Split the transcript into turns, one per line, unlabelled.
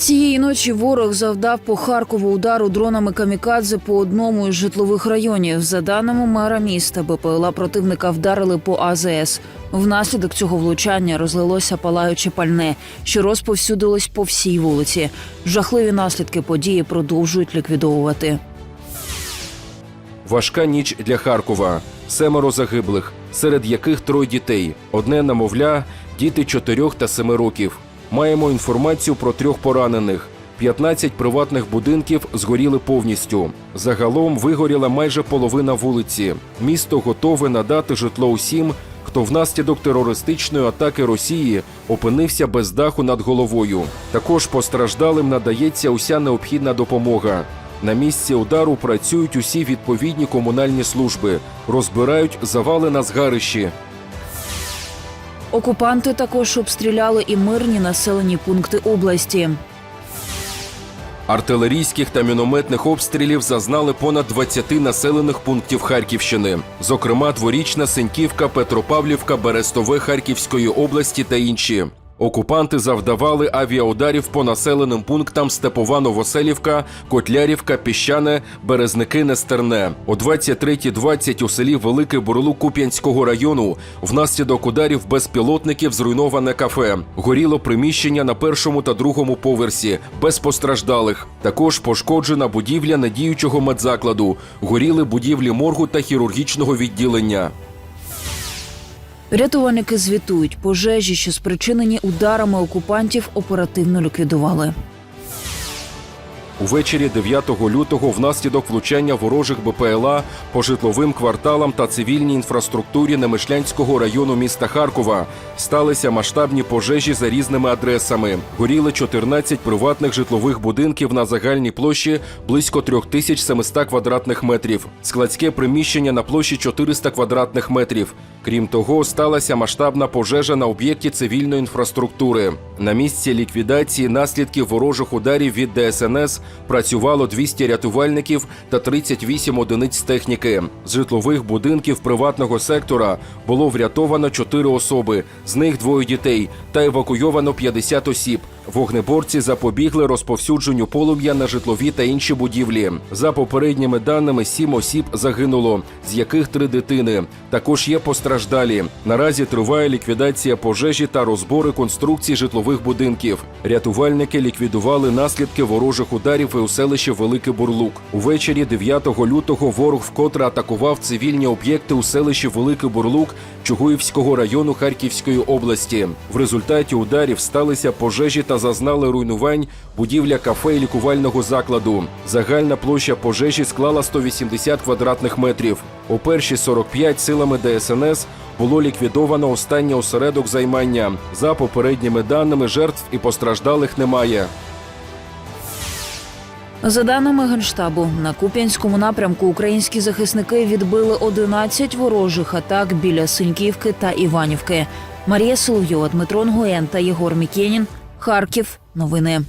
Цієї ночі ворог завдав по Харкову удару дронами камікадзе по одному із житлових районів. За даними мера міста, БПЛА противника вдарили по АЗС. Внаслідок цього влучання розлилося палаюче пальне, що розповсюдилось по всій вулиці. Жахливі наслідки події продовжують ліквідовувати.
Важка ніч для Харкова. Семеро загиблих, серед яких троє дітей. Одне намовля, діти 4 та 7 років. Маємо інформацію про трьох поранених. 15 приватних будинків згоріли повністю. Загалом вигоріла майже половина вулиці. Місто готове надати житло усім, хто внаслідок терористичної атаки Росії опинився без даху над головою. Також постраждалим надається уся необхідна допомога. На місці удару працюють усі відповідні комунальні служби, розбирають завали на згарищі.
Окупанти також обстріляли і мирні населені пункти області.
Артилерійських та мінометних обстрілів зазнали понад 20 населених пунктів Харківщини, зокрема дворічна Сеньківка, Петропавлівка, Берестове Харківської області та інші. Окупанти завдавали авіаударів по населеним пунктам Степова Новоселівка, Котлярівка, Піщане, Березники, Нестерне. О 23.20 у селі Великий Бурлук Куп'янського району внаслідок ударів безпілотників зруйноване кафе. Горіло приміщення на першому та другому поверсі, без постраждалих. Також пошкоджена будівля надіючого медзакладу. Горіли будівлі моргу та хірургічного відділення.
Рятувальники звітують, пожежі, що спричинені ударами окупантів, оперативно ліквідували.
Увечері 9 лютого внаслідок влучання ворожих БПЛА по житловим кварталам та цивільній інфраструктурі Немишлянського району міста Харкова сталися масштабні пожежі за різними адресами. Горіли 14 приватних житлових будинків на загальній площі близько 3700 квадратних метрів, складське приміщення на площі 400 квадратних метрів. Крім того, сталася масштабна пожежа на об'єкті цивільної інфраструктури. На місці ліквідації наслідків ворожих ударів від ДСНС працювало 200 рятувальників та 38 одиниць техніки. З житлових будинків приватного сектора було врятовано 4 особи, з них двоє дітей, та евакуйовано 50 осіб. Вогнеборці запобігли розповсюдженню полум'я на житлові та інші будівлі. За попередніми даними, сім осіб загинуло, з яких три дитини. Також є постраждалі. Наразі триває ліквідація пожежі та розбори конструкцій житлових будинків. Рятувальники ліквідували наслідки ворожих ударів і у селищі Великий Бурлук. Увечері 9 лютого ворог вкотре атакував цивільні об'єкти у селищі Великий Бурлук Чугуївського району Харківської області. В результаті ударів сталися пожежі та зазнали руйнувань будівля кафе і лікувального закладу. Загальна площа пожежі склала 180 квадратних метрів. У перші 45 силами ДСНС було ліквідовано останній осередок займання. За попередніми даними, жертв і постраждалих немає.
За даними генштабу, на Куп'янському напрямку українські захисники відбили 11 ворожих атак біля Синьківки та Іванівки. Марія Соловйова, Дмитро Нгуєн та Єгор Мікєнін. Харків. Новини.